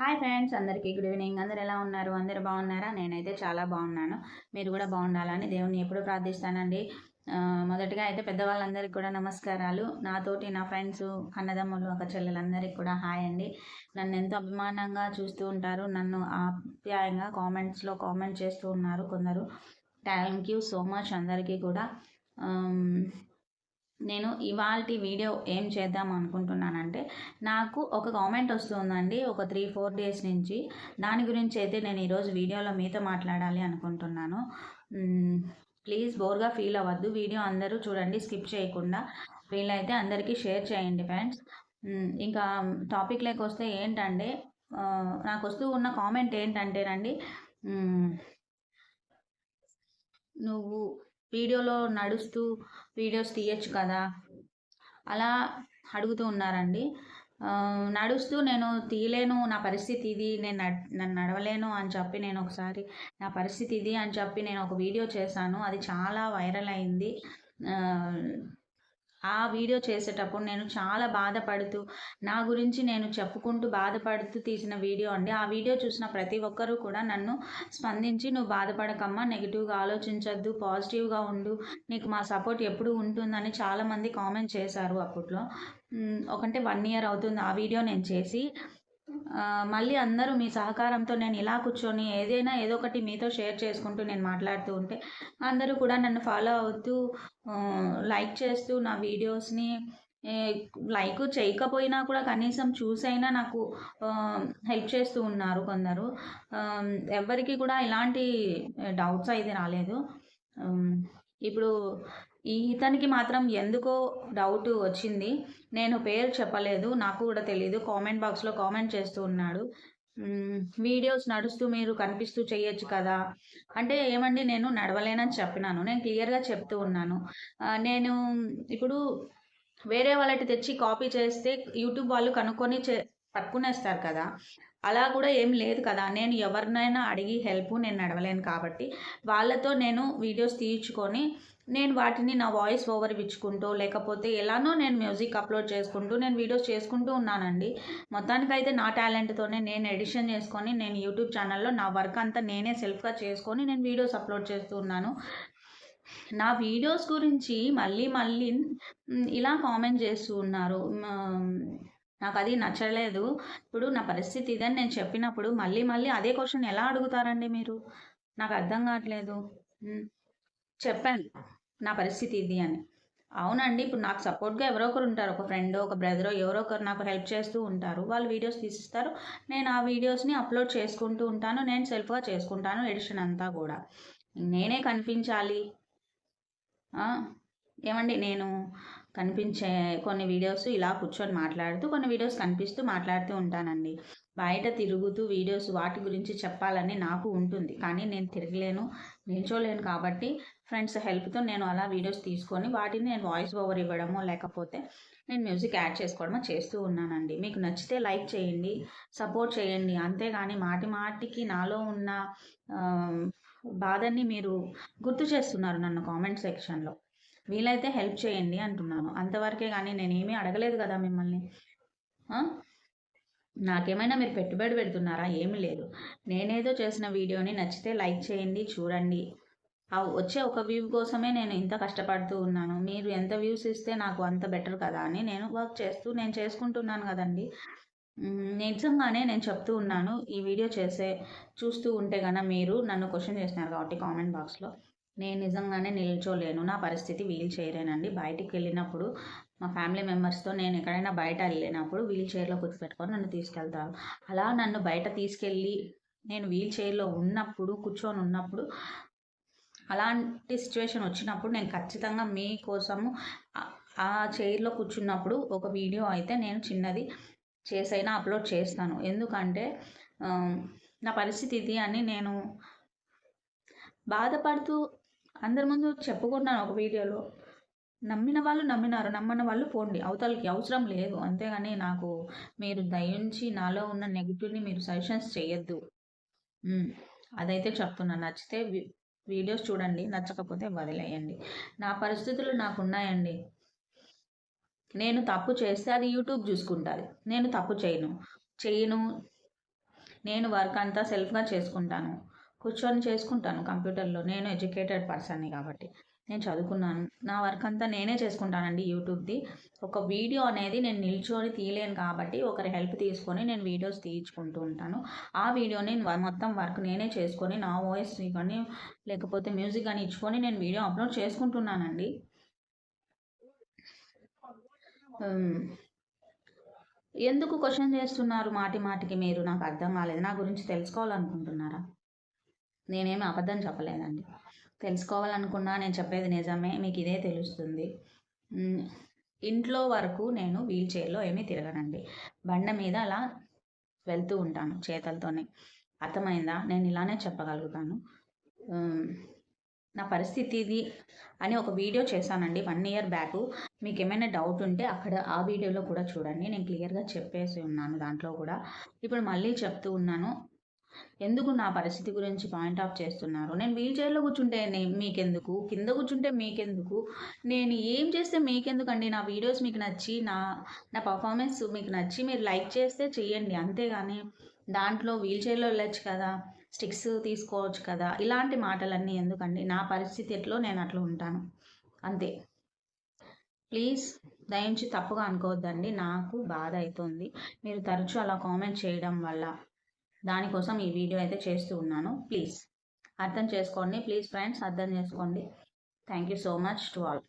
Hi friends అందరికీ good evening. అందరు ఎలా ఉన్నారు? అందరు బాగున్నారా? నేనైతే చాలా బాగున్నాను. మీరు కూడా బాగుండాలని దేవుని ఎప్పుడు ప్రార్థిస్తానండి. మొదటిగా అయితే పెద్దవాళ్ళందరికీ కూడా నమస్కారాలు. నాతోటి నా ఫ్రెండ్స్ అన్నదమ్ములు ఒక చెల్లెలందరికీ కూడా హాయ్ అండి. నన్ను ఎంతో అభిమానంగా చూస్తూ ఉంటారు. నన్ను ఆప్యాయంగా కామెంట్స్లో కామెంట్ చేస్తూ ఉన్నారు కొందరు. థ్యాంక్ యూ సో మచ్ అందరికీ కూడా. నేను ఇవాళ వీడియో ఏం చేద్దాం అనుకుంటున్నానంటే నాకు ఒక కామెంట్ వస్తుందండి ఒక త్రీ ఫోర్ డేస్ నుంచి. దాని గురించి అయితే నేను ఈరోజు వీడియోలో మీతో మాట్లాడాలి అనుకుంటున్నాను. ప్లీజ్ బోర్గా ఫీల్ అవ్వద్దు. వీడియో అందరూ చూడండి స్కిప్ చేయకుండా. వీలైతే అందరికీ షేర్ చేయండి ఫ్రెండ్స్. ఇంకా ఇంకా టాపిక్లోకి వస్తే ఏంటంటే నాకు వస్తూ ఉన్న కామెంట్ ఏంటంటేనండి నువ్వు వీడియోలో నడుస్తూ వీడియోస్ తీయచ్చు కదా. అలా అడుగుతూ ఉన్నారండి. నడుస్తూ నేను తీయలేను నా పరిస్థితి ఇది నేను నన్ను నడవలేను అని చెప్పి నేను ఒకసారి నా పరిస్థితి ఇది అని చెప్పి నేను ఒక వీడియో చేశాను. అది చాలా వైరల్ అయింది. ఆ, వీడియో చేసేటప్పుడు నేను చాలా బాధపడుతూ నా గురించి నేను చెప్పుకుంటూ బాధపడుతూ తీసిన వీడియో అండి. ఆ వీడియో చూసిన ప్రతి ఒక్కరూ కూడా నన్ను స్పందించి నువ్వు బాధపడకమ్మా నెగిటివ్గా ఆలోచించద్దు పాజిటివ్గా ఉండు నీకు మా సపోర్ట్ ఎప్పుడు ఉంటుందని చాలామంది కామెంట్ చేశారు అప్పట్లో. ఒకంటే వన్ ఇయర్ అవుతుంది ఆ వీడియో నేను చేసి మళ్ళీ అందరూ మీ సహకారంతో నేను ఇలా కూర్చొని ఏదైనా ఏదో ఒకటి మీతో షేర్ చేసుకుంటూ నేను మాట్లాడుతూ ఉంటే అందరూ కూడా నన్ను ఫాలో అవుతూ లైక్ చేస్తూ నా వీడియోస్ని లైక్ చేయకపోయినా కూడా కనీసం చూసైనా నాకు హెల్ప్ చేస్తూ ఉన్నారు కొందరు. ఎవరికి కూడా ఇలాంటి డౌట్స్ అయితే రాలేదు. ఇప్పుడు ఈ ఇతనికి మాత్రం ఎందుకో డౌట్ వచ్చింది. నేను పేరు చెప్పలేదు నాకు కూడా తెలియదు కామెంట్ బాక్స్లో కామెంట్ చేస్తూ ఉన్నాడు. వీడియోస్ నడుస్తూ మీరు కనిపిస్తూ చేయొచ్చు కదా. అంటే ఏమండి నేను నడవలేనని చెప్పినాను. నేను క్లియర్గా చెప్తూ ఉన్నాను. నేను ఇప్పుడు వేరే వాళ్ళకి తెచ్చి కాపీ చేస్తే యూట్యూబ్ వాళ్ళు కనుక్కొని చే పట్టుకునేస్తారు కదా. అలా కూడా ఏం లేదు కదా. నేను ఎవరినైనా అడిగి హెల్ప్ నేను నడవలేను కాబట్టి వాళ్ళతో నేను వీడియోస్ తీయించుకొని నేను వాటిని నా వాయిస్ ఓవర్ ఇచ్చుకుంటూ లేకపోతే ఎలానో నేను మ్యూజిక్ అప్లోడ్ చేసుకుంటూ నేను వీడియోస్ చేసుకుంటూ ఉన్నానండి. మొత్తానికైతే నా టాలెంట్తోనే నేను ఎడిషన్ చేసుకొని నేను యూట్యూబ్ ఛానల్లో నా వర్క్ అంతా నేనే సెల్ఫ్గా చేసుకొని నేను వీడియోస్ అప్లోడ్ చేస్తూ ఉన్నాను. నా వీడియోస్ గురించి మళ్ళీ మళ్ళీ ఇలా కామెంట్ చేస్తూ ఉన్నారు. నాకు అది నచ్చలేదు. ఇప్పుడు నా పరిస్థితి ఇదని నేను చెప్పినప్పుడు మళ్ళీ మళ్ళీ అదే క్వశ్చన్ ఎలా అడుగుతారండి మీరు? నాకు అర్థం కావట్లేదు. చెప్పండి. చెప్పాను నా పరిస్థితి ఇది అని. అవునండి ఇప్పుడు నాకు సపోర్ట్గా ఎవరో ఒకరు ఉంటారు. ఒక ఫ్రెండ్ ఒక బ్రదర్ ఎవరో ఒకరు నాకు హెల్ప్ చేస్తూ ఉంటారు. వాళ్ళు వీడియోస్ తీసిస్తారు. నేను ఆ వీడియోస్ని అప్లోడ్ చేసుకుంటూ ఉంటాను. నేను సెల్ఫ్గా చేసుకుంటాను. ఎడిషన్ అంతా కూడా. నేనే కనిపించాలి. ఏమండి నేను కనిపించే కొన్ని వీడియోస్ ఇలా కూర్చొని మాట్లాడుతూ కొన్ని వీడియోస్ కనిపిస్తూ మాట్లాడుతూ ఉంటానండి. బయట తిరుగుతూ వీడియోస్ వాటి గురించి చెప్పాలని నాకు ఉంటుంది. కానీ నేను తిరగలేను నిల్చోలేను కాబట్టి ఫ్రెండ్స్ హెల్ప్తో నేను అలా వీడియోస్ తీసుకొని వాటిని నేను వాయిస్ ఓవర్ ఇవ్వడమో లేకపోతే నేను మ్యూజిక్ యాడ్ చేసుకోవడమో చేస్తూ ఉన్నానండి. మీకు నచ్చితే లైక్ చేయండి సపోర్ట్ చేయండి. అంతేగాని మాటి మాటికి నాలో ఉన్న బాధని మీరు గుర్తు చేస్తున్నారు నన్ను కామెంట్ సెక్షన్లో. వీలైతే హెల్ప్ చేయండి అంటున్నాను. అంతవరకే కానీ నేనేమీ అడగలేదు కదా మిమ్మల్ని. నాకేమైనా మీరు పెట్టుబడి పెడుతున్నారా? ఏమీ లేదు. నేనేదో చేసిన వీడియోని నచ్చితే లైక్ చేయండి చూడండి. వచ్చే ఒక వ్యూ కోసమే నేను ఇంత కష్టపడుతూ ఉన్నాను. మీరు ఎంత వ్యూస్ ఇస్తే నాకు అంత బెటర్ కదా అని నేను వర్క్ చేస్తూ నేను చేసుకుంటున్నాను కదండి. నిజంగానే నేను చెప్తూ ఉన్నాను. ఈ వీడియో చేసే చూస్తూ ఉంటే కనుక మీరు నన్ను క్వశ్చన్ చేస్తున్నారు కాబట్టి కామెంట్ బాక్స్లో నేను నిజంగానే నిల్చోలేను. నా పరిస్థితి వీల్ చైరేనండి బయటికి వెళ్ళినప్పుడు మా ఫ్యామిలీ మెంబర్స్తో నేను ఎక్కడైనా బయట వెళ్ళినప్పుడు వీల్ చైర్లో కూర్చోపెట్టుకొని నన్ను తీసుకెళ్తారు. అలా నన్ను బయట తీసుకెళ్ళి నేను వీల్ చైర్లో ఉన్నప్పుడు కూర్చొని ఉన్నప్పుడు అలాంటి సిచ్యువేషన్ వచ్చినప్పుడు నేను ఖచ్చితంగా మీకోసము ఆ- ఆ చైర్లో కూర్చున్నప్పుడు ఒక వీడియో అయితే నేను చిన్నది చేసైనా అప్లోడ్ చేస్తాను. ఎందుకంటే నా పరిస్థితి ఇది అని నేను బాధపడుతూ అందరి ముందు చెప్పుకున్నాను ఒక వీడియోలో. నమ్మిన వాళ్ళు నమ్మినారు నమ్మని వాళ్ళు పోండి. అవతలకి అవసరం లేదు. అంతేగాని నాకు మీరు దయించి నాలో ఉన్న నెగిటివ్ని మీరు సజెషన్స్ చేయొద్దు. అదైతే చెప్తున్నాను నచ్చితే వీడియోస్ చూడండి. నచ్చకపోతే వదిలేయండి. నా పరిస్థితులు నాకు ఉన్నాయండి నేను తప్పు చేస్తే అది యూట్యూబ్ చూసుకుంటుంది. నేను తప్పు చేయను. చేయను. నేను వర్క్ అంతా సెల్ఫ్గా చేసుకుంటాను. కూర్చొని చేసుకుంటాను కంప్యూటర్లో. నేను ఎడ్యుకేటెడ్ పర్సన్ని కాబట్టి. నేను చదువుకున్నాను. నా వర్క్ అంతా నేనే చేసుకుంటానండి యూట్యూబ్ది. ఒక వీడియో అనేది నేను నిల్చొని తీయలేను కాబట్టి ఒకరి హెల్ప్ తీసుకొని నేను వీడియోస్ తీయించుకుంటూ ఉంటాను. ఆ వీడియోని మొత్తం వర్క్ నేనే చేసుకొని నా వాయిస్ కానీ లేకపోతే మ్యూజిక్ కానీ ఇచ్చుకొని నేను వీడియో అప్లోడ్ చేసుకుంటున్నానండి. ఎందుకు క్వశ్చన్ చేస్తున్నారు మాటి మాటికి మీరు? నాకు అర్థం కాలేదు. నా గురించి తెలుసుకోవాలనుకుంటున్నారా? నేనేమి అబద్ధం చెప్పలేదండి. తెలుసుకోవాలనుకున్నా నేను చెప్పేది నిజమే మీకు ఇదే తెలుస్తుంది. ఇంట్లో వరకు నేను వీల్ చైర్లో ఏమీ తిరగనండి. బండ మీద అలా వెళ్తూ ఉంటాను చేతలతోనే. అర్థమైందా? నేను ఇలానే చెప్పగలుగుతాను. నా పరిస్థితి ఇది అని ఒక వీడియో చేశానండి వన్ ఇయర్ బ్యాక్. మీకు ఏమైనా డౌట్ ఉంటే అక్కడ ఆ వీడియోలో కూడా చూడండి. నేను క్లియర్గా చెప్పేసి ఉన్నాను దాంట్లో కూడా. ఇప్పుడు మళ్ళీ చెప్తూ ఉన్నాను. ఎందుకు నా పరిస్థితి గురించి పాయింట్ ఆఫ్ చేస్తున్నారు? నేను వీల్ చైర్లో కూర్చుంటే నే- మీకెందుకు? కింద కూర్చుంటే మీకెందుకు? నేను ఏం చేస్తే మీకెందుకండి? నా వీడియోస్ మీకు నచ్చి నా నా పర్ఫార్మెన్స్ మీకు నచ్చి మీరు లైక్ చేస్తే చెయ్యండి. అంతేగాని దాంట్లో వీల్ చైర్లో వెళ్ళొచ్చు కదా స్టిక్స్ తీసుకోవచ్చు కదా ఇలాంటి మాటలన్నీ ఎందుకండి? నా పరిస్థితి ఎట్లో నేను అట్లా ఉంటాను. అంతే. ప్లీజ్ దయించి తప్పుగా అనుకోవద్దండి. నాకు బాధ అవుతుంది మీరు తరచూ అలా కామెంట్ చేయడం వల్ల. దానికోసం ఈ వీడియో అయితే చేస్తూ ఉన్నాను. ప్లీజ్ అర్థం చేసుకోండి. ప్లీజ్ ఫ్రెండ్స్ అర్థం చేసుకోండి. Thank you so much to all